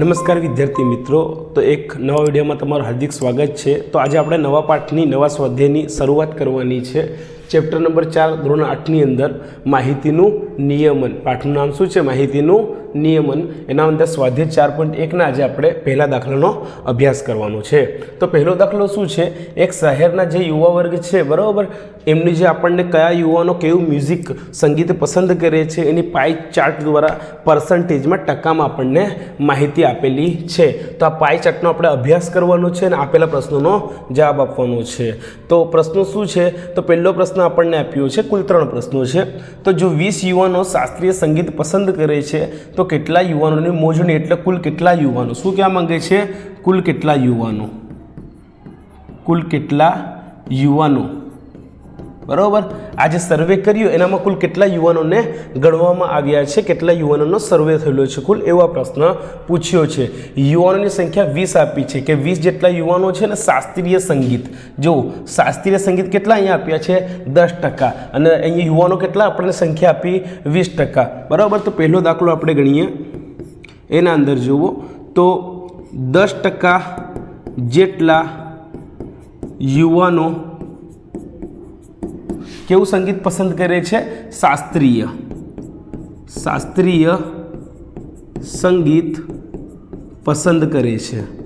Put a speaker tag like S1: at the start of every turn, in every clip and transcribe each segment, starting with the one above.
S1: નમસ્કાર વિદ્યાર્થી મિત્રો. તો એક નવા વિડીયોમાં તમારું હાર્દિક સ્વાગત છે. તો આજે આપણે નવા પાઠની, નવા સ્વાધ્યાયની શરૂઆત કરવાની છે. ચેપ્ટર નંબર ચાર, ધોરણ આઠની અંદર માહિતીનું નિયમન. પાઠનું નામ શું છે? માહિતીનું નિયમન એના અંદર સ્વાધ્યાય ચાર પોઈન્ટ એકના આજે આપણે પહેલા દાખલાનો અભ્યાસ કરવાનો છે. તો પહેલો દાખલો શું છે? એક શહેરના જે યુવા વર્ગ છે, બરાબર? એમની જે આપણને કયા યુવાનો કેવું મ્યુઝિક સંગીત પસંદ કરે છે, એની પાઈ ચાર્ટ દ્વારા પર્સન્ટેજમાં ટકામાં આપણને માહિતી આપેલી છે. તો આ પાઈ ચાર્ટનો આપણે અભ્યાસ કરવાનો છે અને આપેલા પ્રશ્નોનો જવાબ આપવાનો છે. તો પ્રશ્નો શું છે? તો પહેલો પ્રશ્ન આપણને આપ્યો છે, કુલ ત્રણ પ્રશ્નો છે. તો જો વીસ યુવાનો શાસ્ત્રીય સંગીત પસંદ કરે છે, તો કેટલા યુવાનોની મોજણી એટલે કુલ કેટલા યુવાનો? શું કહેવા માંગે છે? કુલ કેટલા યુવાનો? કુલ કેટલા યુવાનો? બરાબર? આજે સર્વે કર્યો એનામાં કુલ કેટલા યુવાનોને ગણવામાં આવ્યા છે? કેટલા યુવાનોનો સર્વે થયેલો છે કુલ? એવા પ્રશ્ન પૂછ્યો છે. યુવાનોની સંખ્યા વીસ આપી છે કે વીસ જેટલા યુવાનો છે ને શાસ્ત્રીય સંગીત. જો શાસ્ત્રીય સંગીત કેટલા અહીંયા આપ્યા છે? દસ ટકા. અને અહીંયા યુવાનો કેટલા? આપણને સંખ્યા આપી વીસ ટકા. બરાબર? તો પહેલો દાખલો આપણે ગણીએ. એના અંદર જુઓ. તો દસ ટકા જેટલા યુવાનો કેવું સંગીત પસંદ કરે છે? શાસ્ત્રીય. શાસ્ત્રીય સંગીત પસંદ કરે છે.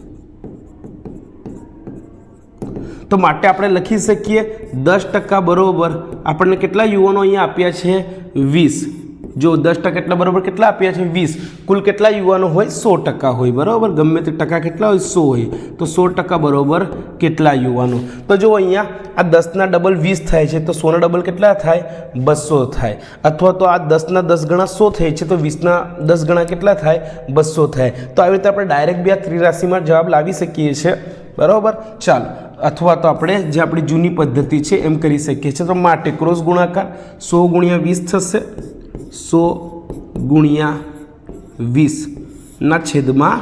S1: તો માટે આપણે લખી શકીએ, દસ ટકા બરાબર. આપણને કેટલા યુવાનો અહીંયા આપ્યા છે? વીસ. જો દસ ટકા એટલા બરાબર કેટલા આપ્યા છે? વીસ. કુલ કેટલા યુવાનો હોય? સો ટકા હોય, બરાબર? ગમે તે ટકા કેટલા હોય? સો હોય. તો સો ટકા બરોબર કેટલા યુવાનો? તો જો અહીંયા આ દસના ડબલ વીસ થાય છે, તો સોના ડબલ કેટલા થાય? બસો થાય. અથવા તો આ દસના દસ ગણા સો થાય છે, તો વીસના દસ ગણા કેટલા થાય? બસો થાય. તો આવી રીતે આપણે ડાયરેક્ટ બી આ ત્રિરાશિમાં જવાબ લાવી શકીએ છીએ બરાબર? ચાલો. અથવા તો આપણે જે આપણી જૂની પદ્ધતિ છે, એમ કરી શકીએ છીએ. તો માટે ક્રોસ ગુણાકાર સો ગુણ્યા વીસ થશે. સો ગુણ્યા વીસના છેદમાં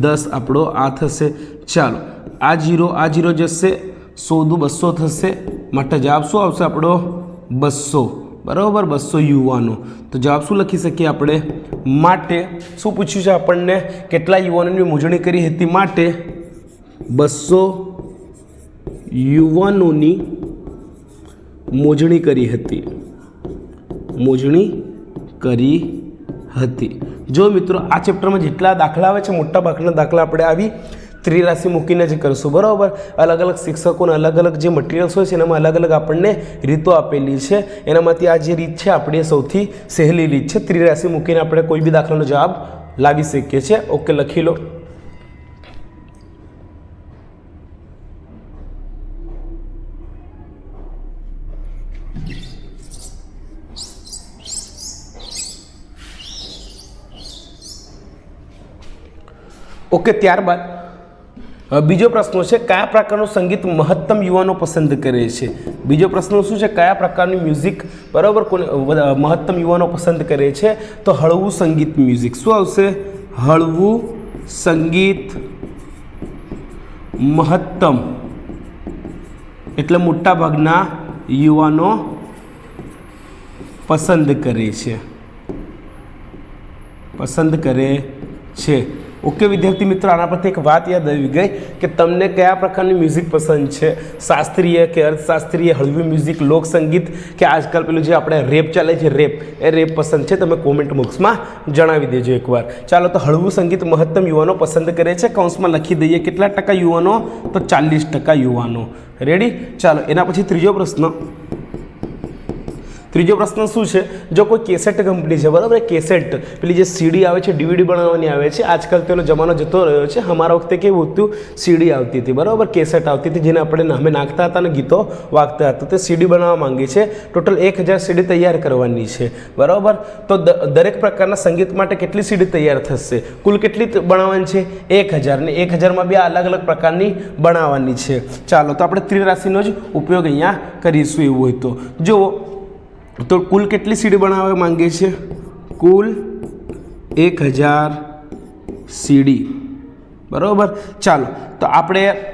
S1: દસ આપણો આ થશે. ચાલો, આ જીરો આ જીરો જશે. સો દુ બસો થશે. માટે જવાબ શું આવશે આપણો? બસો. બરાબર, બસો યુવાનો. તો જવાબ શું લખી શકીએ આપણે? માટે. શું પૂછ્યું છે આપણને? કેટલા યુવાનોની મોજણી કરી હતી માટે? બસો યુવાનોની મોજણી કરી હતી. મોજણી કરી હતી. જો મિત્રો, આ ચેપ્ટરમાં જેટલા દાખલા આવે છે, મોટા ભાગના દાખલા આપણે આવી ત્રિરાશિ મૂકીને જ કરીશું. બરાબર? અલગ અલગ શિક્ષકોને અલગ અલગ જે મટીરિયલ્સ હોય છે, એનામાં અલગ અલગ આપણને રીતો આપેલી છે. એનામાંથી આ જે રીત છે, આપણી સૌથી સહેલી રીત છે. ત્રિરાશિ મૂકીને આપણે કોઈ બી દાખલાનો જવાબ લાવી શકીએ છીએ. ઓકે, લખી લો. ઓકે, ત્યારબાદ બીજો પ્રશ્ન છે, કયા પ્રકારનું સંગીત મહત્તમ યુવાનો પસંદ કરે છે? બીજો પ્રશ્ન શું છે, કયા પ્રકારનું મ્યુઝિક બરાબર કોને મહત્તમ યુવાનો પસંદ કરે છે? તો હળવું સંગીત મ્યુઝિક શું આવશે? હળવું સંગીત મહત્તમ. એટલે મોટા ભાગના યુવાનો પસંદ કરે છે. પસંદ કરે છે. ઓકે, વિદ્યાર્થી મિત્રો, આના પરથી એક વાત યાદ આવી ગઈ કે તમને કયા પ્રકારની મ્યુઝિક પસંદ છે? શાસ્ત્રીય કે અર્થશાસ્ત્રીય, હળવી મ્યુઝિક લોકસંગીત કે આજકાલ પેલું જે આપણે રેપ ચાલે છે રેપ એ રેપ પસંદ છે? તમે કોમેન્ટ બોક્સમાં જણાવી દેજો એકવાર. ચાલો, તો હળવું સંગીત મહત્તમ યુવાનો પસંદ કરે છે. કૌંસમાં લખી દઈએ કેટલા ટકા યુવાનો? તો ચાલીસ ટકા યુવાનો. રેડી ચાલો, એના પછી ત્રીજો પ્રશ્ન. ત્રીજો પ્રશ્ન શું છે? જો કોઈ કેસેટ કંપની છે, બરાબર? કેસેટ, પેલી જે સીડી આવે છે, ડીવીડી બનાવવાની આવે છે, આજકાલ તેનો જમાનો જતો રહ્યો છે. અમારા વખતે કેવું હતું? સીડી આવતી હતી, બરાબર? કેસેટ આવતી હતી, જેને આપણે નામે નાખતા હતા અને ગીતો વાગતા હતા. તે સીડી બનાવવા માંગી છે. ટોટલ એક હજાર સીડી તૈયાર કરવાની છે, બરાબર? તો દરેક પ્રકારના સંગીત માટે કેટલી સીડી તૈયાર થશે? કુલ કેટલી બનાવવાની છે? એક હજાર. ને એક હજારમાં બી અલગ અલગ પ્રકારની બનાવવાની છે. ચાલો, તો આપણે ત્રિરાશિનો જ ઉપયોગ અહીંયા કરીશું એવું હોય તો. જુઓ તો કુલ કેટલી સીડી બનાવવા માંગે છે કુલ એક હજાર સીડી. બરાબર? ચાલો, તો આપણે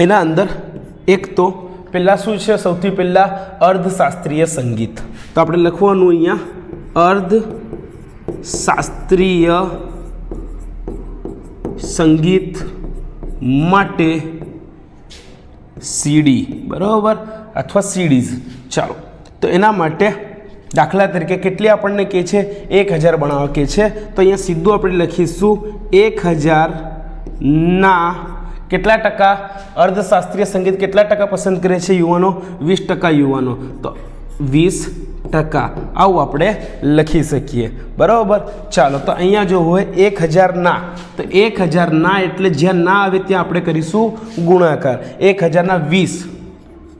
S1: એના અંદર એક તો પહેલાં શું છે? સૌથી પહેલાં અર્ધશાસ્ત્રીય સંગીત. તો આપણે લખવાનું અહીંયા અર્ધ શાસ્ત્રીય સંગીત માટે સીડી. બરાબર? અથવા સીડીઝ. ચાલો. તો એના માટે દાખલા તરીકે કેટલી આપણને કે છે? એક હજાર બનાવવા કે છે. તો અહીંયા સીધું આપણે લખીશું, એક હજારના કેટલા ટકા અર્ધશાસ્ત્રીય સંગીત કેટલા ટકા પસંદ કરે છે યુવાનો? વીસ ટકા યુવાનો. તો વીસ ટકા. આવું આપણે લખી શકીએ. બરાબર? ચાલો, તો અહીંયા જો હોય એક હજાર ના. તો એક હજાર ના એટલે જ્યાં ના આવે ત્યાં આપણે કરીશું ગુણાકાર. એક હજારના વીસ.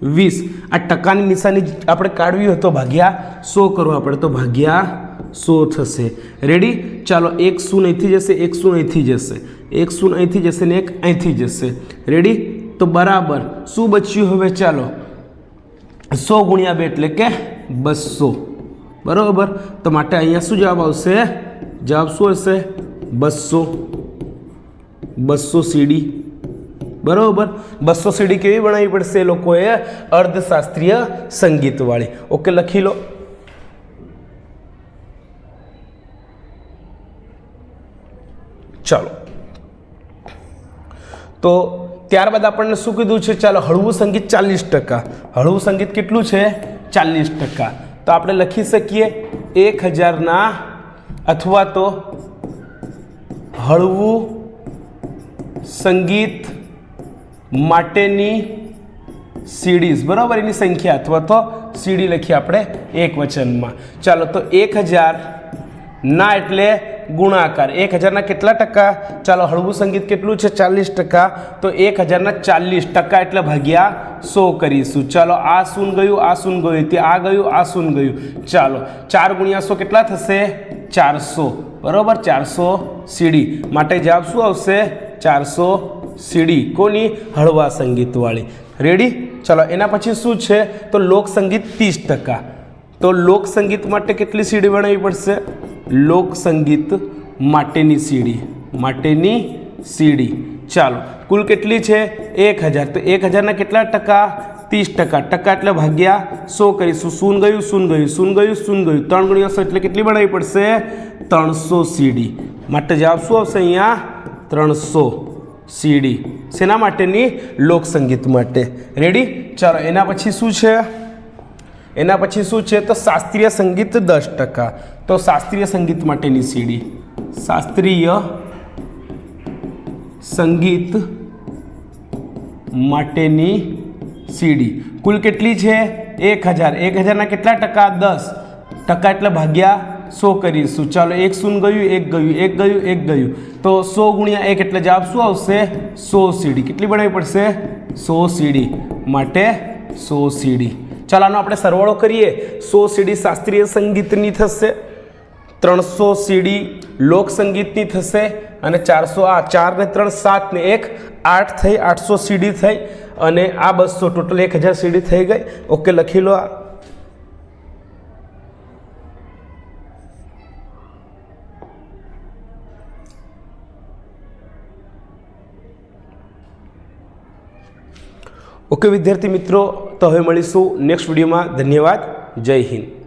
S1: વીસ. આ ટકાની નિશાની આપણે કાઢવી હોય તો ભાગ્યા સો કરવા પડે તો ભાગ્યા સો થશે. રેડી ચાલો, એક શૂન અહીંથી જશે, એક શૂન અહીંથી જશે. એક શૂન અહીંથી જશે ને એક અહીંથી જશે. રેડી તો બરાબર. શું બચ્યું હવે? ચાલો. સો ગુણ્યા બે એટલે કે બસો. બરાબર? તો માટે અહીંયા શું જવાબ આવશે? જવાબ શું હશે? બસો. બસો સીડી. બરાબર? બસો સીડી કેવી બનાવવી પડશે એ લોકોએ? અર્ધશાસ્ત્રીય સંગીતવાળી. ઓકે, લખી લો. ચાલો. તો ત્યારબાદ આપણને શું કીધું છે? ચાલો, હળવું સંગીત ચાલીસ ટકા. હળવું સંગીત કેટલું છે? ચાલીસ ટકા. તો આપણે લખી શકીએ એક હજારના અથવા તો હળવું સંગીત માટેની સીડીઝ, બરાબર? એની સંખ્યા અથવા તો સીડી લખીએ આપણે એક વચનમાં. ચાલો, તો એક હજાર ના એટલે ગુણાકાર. એક હજારના કેટલા ટકા? ચાલો, હળવું સંગીત કેટલું છે? ચાલીસ ટકા. તો એક હજારના ચાલીસ ટકા એટલે ભાગ્યા સો કરીશું. ચાલો, આ શૂન ગયું, આ શૂન ગયું. તે આ ગયું, આ શૂન ગયું. ચાલો, ચાર ગુણ્યા સો કેટલા થશે? ચારસો. બરાબર? ચારસો સીડી. માટે જવાબ શું આવશે? ચારસો સીડી, કોની? હળવા સંગીતવાળી. રેડી ચાલો, એના પછી શું છે? તો લોક સંગીત ત્રીસ ટકા. તો લોક સંગીત માટે કેટલી સીડી બનાવવી પડશે? લોક સંગીત માટેની સીડી. માટેની સીડી. ચાલો, કુલ કેટલી છે? એક હજાર. તો એક હજારના કેટલા ટકા? ત્રીસ ટકા. ટકા એટલે ભાગ્યા સો કરીશું. શૂન ગયું? શૂન ગયું? શૂન ગયું? શૂન ગયું? ત્રણ ગુણ્યા સો એટલે કેટલી બનાવવી પડશે? ત્રણસો સીડી. માટે જવાબ શું આવશે અહીંયા? ત્રણસો. સીડી. શેના માટેની લોકસંગીત માટે. રેડી ચાલો, એના પછી શું છે? એના પછી શું છે? તો શાસ્ત્રીય સંગીત દસ ટકા. તો શાસ્ત્રીય સંગીત માટેની સીડી. શાસ્ત્રીય સંગીત માટેની સીડી. કુલ કેટલી છે? એક હજાર. એક હજારના કેટલા ટકા? દસ. ટકા એટલે ભાગ્યા સો કરીશું. ચાલો, એક શૂન ગયું, એક ગયું એક ગયું એક ગયું. તો સો ગુણ્યા એક એટલે જવાબ શું આવશે? સો સીડી. કેટલી બનાવવી પડશે? સો સીડી. માટે સો સીડી. ચાલો, આનો આપણે સરવાળો કરીએ. સો સીડી શાસ્ત્રીય સંગીતની થશે. ત્રણસો સીડી લોક સંગીતની થશે. અને ચારસો આ ચાર ને ત્રણ, સાત ને એક, આઠ થઈ, આઠસો સીડી થઈ. અને આ બસો ટોટલ એક હજાર સીડી થઈ ગઈ. ઓકે, લખી લો આ. ઓકે વિદ્યાર્થી મિત્રો તો હવે મળીશું નેક્સ્ટ વિડીયોમાં ધન્યવાદ. જય હિન્દ.